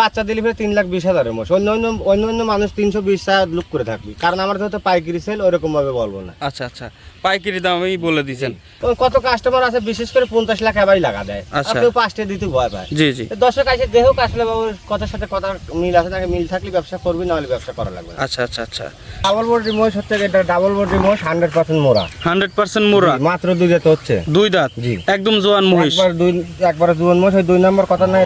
বাচ্চা দিলে ফের তিন লাখ বিশ হাজারের মোষ অন্য অন্য অন্য অন্য মানুষ তিনশো বিশ টাকা লুক করে থাকবে। কারণ আমার তো পাইকারি সেল ওরকম ভাবে বলব না। আচ্ছা আচ্ছা। পাইকারি দামই বলে দিয়েছেন। ওই কত কাস্টমার আছে বিশেষ করে পঞ্চাশ লাখ এবারই লাগা দেয়। আচ্ছা। আপনি পাঁচটা দিতে ভয় পায়। জি জি। দর্শক আছে দেহক আসলে বাবুর কথার সাথে কথা মিল আছে তাকে মিল থাকলে ব্যবসা করবি নাহলে ব্যবসা করা লাগবে আচ্ছা আচ্ছা আচ্ছা। ডাবল বডি মোষ হচ্ছে এটা ডাবল বডি মোষ hundred percent Murrah hundred percent Murrah. মাত্র দুই যেতে হচ্ছে। দুই দাঁত? জি। একদম জোয়ান মহিষ। একবার দুই একবার জোয়ান ওই দুই নম্বর কথা নাই।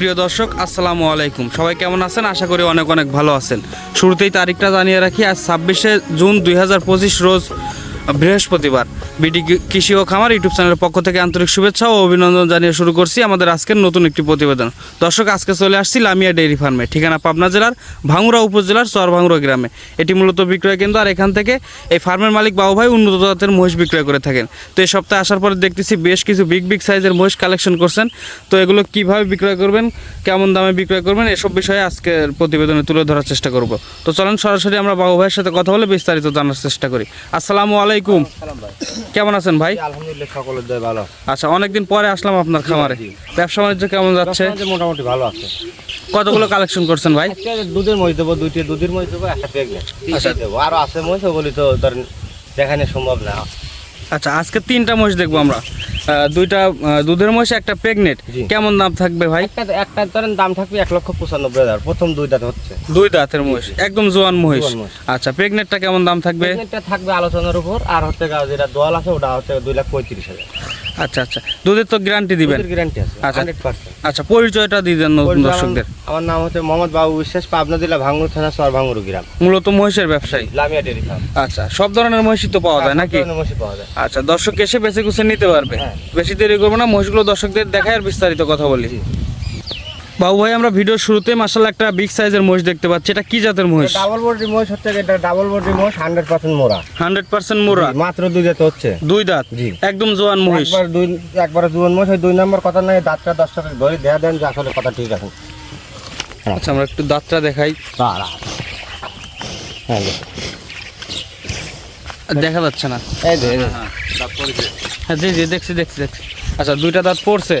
প্রিয় দর্শক, আসসালামু আলাইকুম। সবাই কেমন আছেন? আশা করি অনেক অনেক ভালো আছেন। শুরুতেই তারিখটা জানিয়ে রাখি, আজ ছাব্বিশে জুন দুই হাজার পঁচিশ রোজ বৃহস্পতিবার। বিডি কৃষি ও খামার ইউটিউব চ্যানেলের পক্ষ থেকে আন্তরিক শুভেচ্ছা ও অভিনন্দন জানিয়ে শুরু করছি আমাদের আজকের নতুন একটি প্রতিবেদন। দর্শক, আজকে চলে আসছি লামিয়া ডেইরি ফার্মে, ঠিকানা পাবনা জেলার ভাঙুরা উপজেলার চর ভাঙুরা গ্রামে। এটি মূলত বিক্রয় কেন্দ্র আর এখান থেকে এই ফার্মের মালিক বাবু ভাই উন্নত জাতের মহিষ বিক্রয় করে থাকেন। তো এই সপ্তাহে আসার পরে দেখতেছি বেশ কিছু বিগ বিগ সাইজের মহিষ কালেকশন করছেন। তো এগুলো কীভাবে বিক্রয় করবেন, কেমন দামে বিক্রয় করবেন, এসব বিষয়ে আজকের প্রতিবেদনে তুলে ধরার চেষ্টা করব। তো চলেন সরাসরি আমরা বাবু ভাইয়ের সাথে কথা বলে বিস্তারিত জানার চেষ্টা করি। আসসালামু আলাইকুম। কেমন আছেন ভাই? আলহামদুলিল্লাহ সকলের দয় ভালো। আচ্ছা অনেকদিন পরে আসলাম আপনার খামারে। ব্যবসা বাণিজ্য কেমন যাচ্ছে? মোটামুটি ভালো আছে। কতগুলো কালেকশন করছেন ভাই? আজকে দুধের মহিষ দেবো দুইটি দুধের মহিষ দেবো একটা প্রেগনেন্ট আচ্ছা। দেবো। আছে মহিষ ওগুলি তো ধরেন দেখানো সম্ভব না। আচ্ছা আজকে তিনটা মহিষ দেখব আমরা। দুইটা দুধের মহিষ একটা প্রেগনেট কেমন দাম থাকবে ভাই? একটা ধরেন দাম থাকবে এক লক্ষ পঁচানব্বই হাজার। প্রথম দুই দাঁত হচ্ছে। দুই দাঁতের মহিষ একদম জোয়ান মহিষ। আচ্ছা প্রেগনেটটা কেমন দাম থাকবে? থাকবে আলোচনার উপর আর হচ্ছে যেটা দল আছে ওটা হচ্ছে দুই লাখ পঁয়ত্রিশ হাজার। আচ্ছা আচ্ছা। দুধের তো গ্যারান্টি দিবেন। গ্যারান্টি আছে আচ্ছা। আচ্ছা পরিচয়টা দিয়ে দেন নতুন দর্শকদের। আমার নাম হচ্ছে মোহাম্মদ বাবু বিশ্বাস পাবনা জেলা ভাঙ্গুর থানা সর ভাঙ্গুর গ্রাম। মূলত মহিষের ব্যবসায়ী? Lamia dairy farm. আচ্ছা সব ধরনের মহিষই তো পাওয়া যায় নাকি? মহিষ পাওয়া যায়। আচ্ছা দর্শক এসে বেছে কুছে নিতে পারবে। হ্যাঁ। বেশি দেরি করব না মহিষগুলো দর্শকদের দেখায় আর বিস্তারিত কথা বলি। বাবু ভাই আমরা ভিডিওর শুরুতে মাসাল একটা বিগ সাইজের মহিষ দেখতে পাচ্ছি। এটা কি জাতের মহিষ? ডাবল বডি মহিষ হচ্ছে এটা ডাবল বডি মহিষ hundred percent Murrah. Hundred percent Murrah মাত্র দুই যেতে হচ্ছে। দুই দাঁত। একদম জোয়ান মহিষ। একবার দুই একবার দুজন মহিষ দুই নম্বর কথা নাই দাঁতটা দশ টাকা ধরে দেয়া দেন যে আসলে কথা ঠিক আছে। আচ্ছা আমরা একটু দাঁতটা দেখাই। হ্যাঁ দেখা। যাচ্ছে না। এই যে, হ্যাঁ জি জি দেখছি দেখছি দেখছি। আচ্ছা দুইটা দাঁত পড়ছে।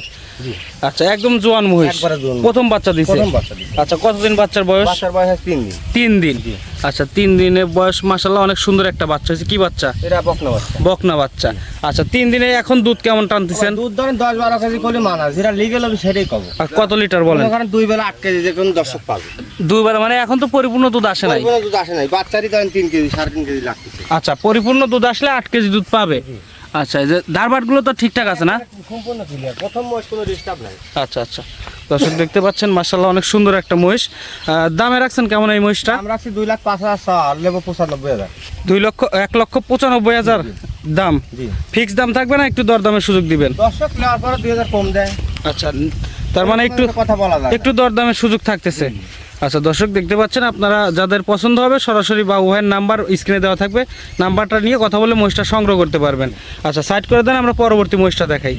আচ্ছা একদম জোয়ান মহিষ। প্রথম বাচ্চা দিছে। আচ্ছা কতদিন বাচ্চার বয়স? বাচ্চার বয়স তিন দিন। তিন দিন। আচ্ছা তিন বয়স মাসাল্লাহ অনেক সুন্দর একটা বাচ্চা হয়েছে। কি বাচ্চা? এটা বকনা বাচ্চা। বকনা বাচ্চা। আচ্ছা তিন দিনে এখন দুধ কেমন টানতেছেন? দুধ ধরেন দশ বারো কেজি মানা যেটা লিগেল হবে সেটাই কব। আর কত লিটার বলেন? ওখানে দুই বেলা আট কেজি যে কোনো দর্শক পাবে। দুইবার মানে এখন তো পরিপূর্ণ দুধ আসে নাই। দুধ আসে নাই। বাচ্চারই ধরেন তিন কেজি সাড়ে তিন কেজি লাগতেছে। আচ্ছা পরিপূর্ণ দুধ আসলে আট কেজি দুধ পাবে। আচ্ছা এই যে ধারবাটগুলো তো ঠিকঠাক আছে না? সম্পূর্ণ ক্লিয়ার প্রথম বয়স কোনো ডিস্টার্ব নাই। আচ্ছা আচ্ছা। দর্শক দেখতে পাচ্ছেন মার্শাল্লাহ অনেক সুন্দর একটা মহিষ। দামে রাখছেন কেমন এই মহিষটা? আমরা আছি দুই লাখ পাঁচ হাজার চার লেবো পঁচানব্বই হাজার। দুই লক্ষ এক লক্ষ পঁচানব্বই হাজার দাম। ফিক্স দাম থাকবে না একটু দরদামের সুযোগ দিবেন? দর্শক নেওয়ার পরে দুই হাজার কম দেয়। আচ্ছা তার মানে একটু কথা বলা যায়। একটু দরদামের সুযোগ থাকতেছে। আচ্ছা দর্শক, দেখতে পাচ্ছেন আপনারা যাদের পছন্দ হবে সরাসরি বা ভাইয়ের নাম্বার স্ক্রিনে দেওয়া থাকবে। নাম্বারটা নিয়ে কথা বলে মহিষটা সংগ্রহ করতে পারবেন। আচ্ছা সাইড করে দেন, আমরা পরবর্তী মহিষটা দেখাই।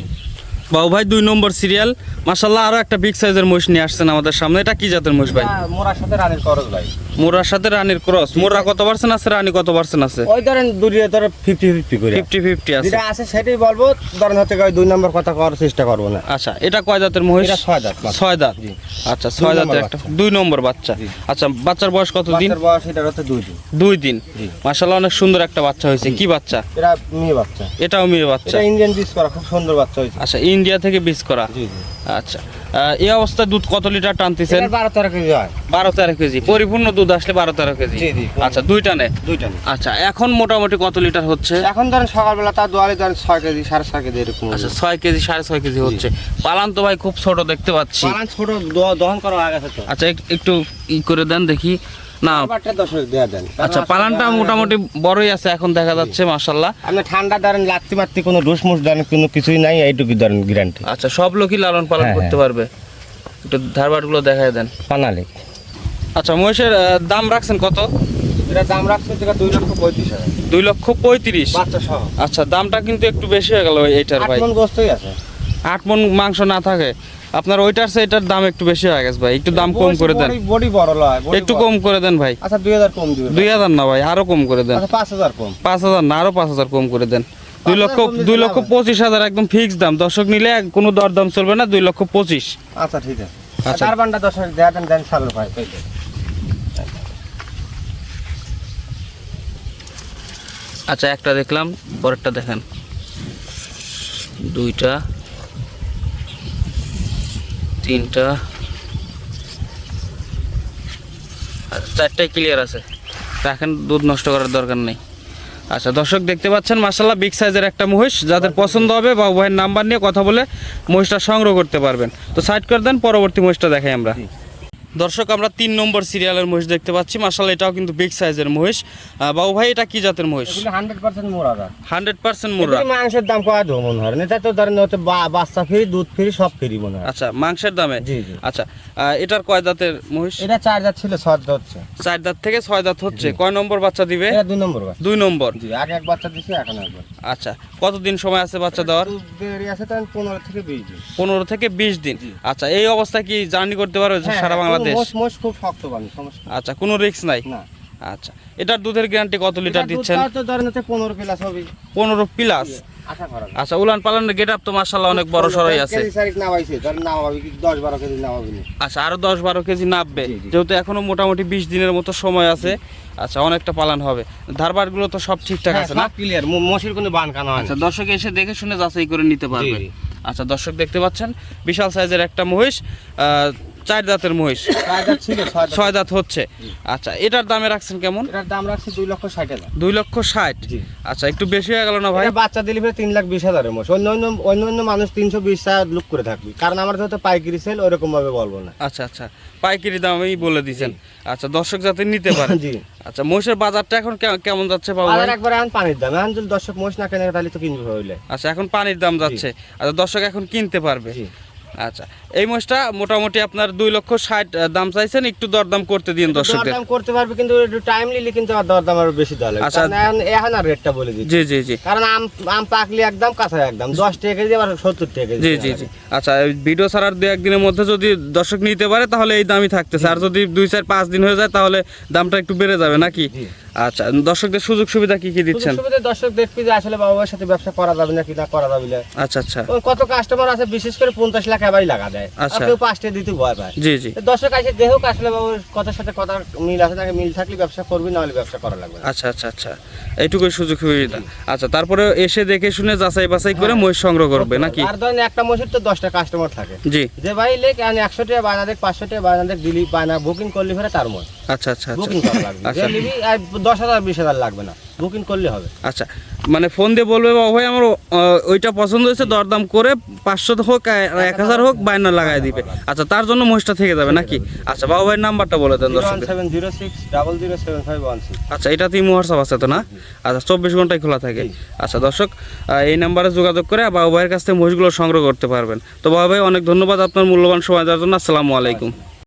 বাবু ভাই দুই নম্বর সিরিয়াল মাসাল্লাহ আরও একটা বিগ সাইজের মহিষ নিয়ে আসছেন আমাদের সামনে। এটা কি জাতের মহিষ ভাই? মোরার সাথে রানের খরচ ভাই। মোরার সাথে রানীর ক্রস মোরা কত পার্সেন্ট আছে রানী কত পার্সেন্ট আছে? ওই ধরেন দুই ধরে ফিফটি ফিফটি করে। ফিফটি ফিফটি আছে। যেটা আছে সেটাই বলব ধরেন হচ্ছে গিয়ে দুই নম্বর কথা করার চেষ্টা করব না। আচ্ছা এটা কয় দাঁতের মহিষ? এটা ছয় দাঁত ছয় দাঁত জি। আচ্ছা ছয় দাঁতের একটা দুই নম্বর বাচ্চা। জি। আচ্ছা বাচ্চার বয়স কত দিন? বাচ্চার বয়স এটার হচ্ছে দুই দিন। দুই দিন। জি। মাসাল্লাহ অনেক সুন্দর একটা বাচ্চা হয়েছে। কি বাচ্চা? এটা মেয়ে বাচ্চা। এটাও মেয়ে বাচ্চা। এটা ইন্ডিয়ান বিস করা খুব সুন্দর বাচ্চা হয়েছে। আচ্ছা ইন্ডিয়া থেকে বীজ করা। আচ্ছা। এই অবস্থায় দুধ কত লিটার টানতেছেন? বারো তেরো কেজি হয়। বারো তেরো কেজি। পরিপূর্ণ দুধ আসলে বারো তেরো কেজি। আচ্ছা দুইটা নেয় দুইটা নেই। আচ্ছা এখন মোটামুটি কত লিটার হচ্ছে? এখন ধরেন সকালবেলা তার দোয়ালে ধরেন ছয় কেজি সাড়ে ছয় কেজি এরকম আচ্ছা ছয় কেজি সাড়ে ছয় কেজি হচ্ছে। পালান তো ভাই খুব ছোট দেখতে পাচ্ছি। পালান ছোট দহন করা আগে আচ্ছা একটু ই করে দেন দেখি। না। আচ্ছা পালানটা মোটামুটি বড়ই আছে এখন দেখা যাচ্ছে মাসাল্লাহ আপনি ঠান্ডা ধরেন লাত্তি মাত্তি কোনো ডুস মুস ধরেন কোনো কিছুই নাই এইটুকু ধরেন গ্যারান্টি আচ্ছা সব লোকই লালন পালন হ্যাঁ, করতে হ্যাঁ। পারবে। একটু ধারবাটগুলো দেখায় দেন। পানালি আচ্ছা মহিষের দাম রাখছেন কত? এটা দাম রাখছে যেটা দুই লক্ষ পঁয়ত্রিশ হাজার। দুই লক্ষ পঁয়ত্রিশ। আচ্ছা দামটা কিন্তু একটু বেশি হয়ে গেল এইটার ভাই। আছে। আট মন মাংস না থাকে। আপনার ওইটার চেয়ে এটার দাম একটু বেশি হয়ে গেছে ভাই। একটু দাম কম করে দেন। বডি- বডি লয় একটু কম করে দেন ভাই। আচ্ছা দুই হাজার কম দিবে দুই হাজার না ভাই আরও কম করে দেন। আচ্ছা পাঁচ হাজার কম। পাঁচ হাজার না আরও পাঁচ হাজার কম করে দেন। দুই লক্ষ দুই লক্ষ পঁচিশ হাজার একদম ফিক্স দাম। দর্শক নিলে কোনো দরদাম চলবে না দুই লক্ষ পঁচিশ। আচ্ছা ঠিক আছে। আচ্ছা। আচ্ছা চার বান্ডা হাজার দেয়া দেন দেন সালের ভাই আচ্ছা একটা দেখলাম পরেরটা দেখেন। দুইটা। তিনটা। আচ্ছা, চারটাই ক্লিয়ার আছে। রাখেন দুধ নষ্ট করার দরকার নেই। আচ্ছা দর্শক দেখতে পাচ্ছেন মাসাল্লাহ বিগ সাইজের একটা মহিষ। যাদের পছন্দ হবে বা ভাইয়ের নাম্বার নিয়ে কথা বলে মহিষটা সংগ্রহ করতে পারবেন। তো সাইড করে দেন পরবর্তী মহিষটা দেখাই আমরা। দর্শক আমরা তিন নম্বর সিরিয়ালের মহিষ দেখতে পাচ্ছি। মাসাল্লাহ এটাও কিন্তু বিগ সাইজের মহিষ। বাবু ভাই এটা কি জাতের মহিষ? Hundred percent Murrah hundred percent Murrah মাংসের দাম কত মনে হয়? এটা তো ধরেন হচ্ছে বাচ্চা ফ্রি দুধ ফ্রি সব ফ্রি মনে হয়। আচ্ছা মাংসের দামে? জি জি। আচ্ছা এটার কয় দাঁতের মহিষ? এটা চার হাজার ছিল সদ্য হচ্ছে। চার দাঁত থেকে ছয় দাঁত হচ্ছে। কয় নম্বর বাচ্চা দিবে? দুই নম্বর দুই নম্বর। আগে এক বাচ্চা দিছি এখন একবার আচ্ছা কতদিন সময় আছে বাচ্চা দেওয়ার? আছে পনেরো থেকে বিশ দিন। পনেরো থেকে বিশ দিন। আচ্ছা এই অবস্থায় কি জার্নি করতে পারবে হ্যাঁ, সারা হ্যাঁ, বাংলাদেশ। মোষ খুব শক্ত পানি সমস্যা আচ্ছা কোনো রিস্ক নাই? না। আচ্ছা এটার দুধের গ্যারান্টি কত লিটার দিচ্ছেন? পনেরো প্লাস হবে। পনেরো প্লাস যায়। আচ্ছা উলান পালানের গেট আপ তো মার্শাল্লাহ অনেক বড় সরাই আছে। আচ্ছা আরও দশ বারো কেজি নামবে। যেহেতু এখনও মোটামুটি বিশ দিনের মতো সময় আছে। আচ্ছা অনেকটা পালান হবে। ধারবারগুলো তো সব ঠিকঠাক হ্যাঁ, আছে না? ক্লিয়ার মশির কোনো বান কানা আচ্ছা দর্শক এসে দেখে শুনে যাচাই করে নিতে পারবে আচ্ছা দর্শক দেখতে পাচ্ছেন বিশাল সাইজের একটা মহিষ আহ, চার দাঁতের মহিষ। ছয় হাজার হাজার। দাঁত। হচ্ছে। আচ্ছা এটার দামে রাখছেন কেমন? এটার দাম রাখছি দুই লক্ষ ষাট হাজার। দুই লক্ষ ষাট। আচ্ছা একটু বেশি হয়ে গেল না ভাই? বাচ্চা দিলে তিন লাখ বিশ হাজারের মোষ অন্য অন্য অন্য অন্য মানুষ তিনশো বিশ টাকা লুক করে থাকবে। কারণ আমার তো পাইকারি সেল ওরকম ভাবে বলব না। আচ্ছা আচ্ছা পাইকারি দামেই বলে দিছেন। আচ্ছা দর্শক যাতে নিতে পারে। জি। আচ্ছা মহিষের বাজারটা এখন কেমন যাচ্ছে বাবু একবার এখন পানির দাম। এখন যদি দর্শক মোষ না কেনে তাহলে তো কিনবে হইলে। আচ্ছা এখন পানির দাম যাচ্ছে। আচ্ছা দর্শক এখন কিনতে পারবে। আচ্ছা এই মোষটা মোটামুটি আপনার দুই লক্ষ ষাট দাম চাইছেন একটু দরদাম করতে দিন দর্শকদের। দরদাম করতে পারবে কিন্তু একটু টাইম নিলে কিন্তু আর দরদাম আরও বেশি দেওয়া লাগবে। আচ্ছা। এখন আর রেটটা বলে দিচ্ছি। জি জি জি। কারণ আম আম পাকলে একদম কাঁচা একদম। দশ টাকা কেজি আবার সত্তর টাকা কেজি জি জি জি। আচ্ছা ভিডিও ছাড়ার দু একদিনের মধ্যে যদি দর্শক নিতে পারে তাহলে এই দামই থাকতেছে। আর যদি দুই চার পাঁচ দিন হয়ে যায় তাহলে দামটা একটু বেড়ে যাবে নাকি। আচ্ছা দর্শকদের সুযোগ সুবিধা কি কি দিচ্ছেন? সুবিধা দর্শক দেখবি যে আসলে বাবার সাথে ব্যবসা করা যাবে না কি না করা যাবে না? আচ্ছা আচ্ছা। কত কাস্টমার আছে বিশেষ করে পঞ্চাশ লাখ এবারই লাগা দেয়। আচ্ছা। কেউ পাঁচটা দিতে ভয় পায়। জি জি। দর্শক আছে দেহ আসলে বাবুর কথার সাথে কথা মিল আছে তাকে মিল থাকলে ব্যবসা করবি না হলে ব্যবসা করা লাগবে আচ্ছা আচ্ছা আচ্ছা। এইটুকুই সুযোগ সুবিধা। আচ্ছা তারপরে এসে দেখে শুনে যাচাই বাছাই করে মহিষ সংগ্রহ করবে নাকি? আর ধরেন একটা মহিষের তো দশটা কাস্টমার থাকে। জি। যে ভাই লেখ একশো টাকা বায়না দেখ পাঁচশো টাকা বায়না দেখ দিলি বায়না বুকিং করলি ফেরে তার মত আচ্ছা আচ্ছা আচ্ছা। বুকিং করা লাগবে। আচ্ছা। নিবি আর দশ হাজার বিশ হাজার লাগবে না। বুকিং করলে হবে। আচ্ছা মানে ফোন দিয়ে বলবে বাবা ভাই আমার আহ, ওইটা পছন্দ হয়েছে দরদাম করে পাঁচশো হোক আর এক হাজার হোক বায়না লাগাই দিবে। আচ্ছা তার জন্য মহিষটা থেকে যাবে নাকি? আচ্ছা বাবা ভাইয়ের নাম্বারটা বলে দেন জিরো ওয়ান দর্শকদের seven zero six double zero seven five one six আচ্ছা এটাতেই হোয়াটসঅ্যাপ আছে তো না? আচ্ছা চব্বিশ ঘন্টায় খোলা থাকে। আচ্ছা দর্শক আহ, এই নাম্বারে যোগাযোগ করে বাবু ভাইয়ের কাছ থেকে মহিষগুলো সংগ্রহ করতে পারবেন। তো বাবা ভাই অনেক ধন্যবাদ আপনার মূল্যবান সময় দেওয়ার জন্য। আসসালামু আলাইকুম।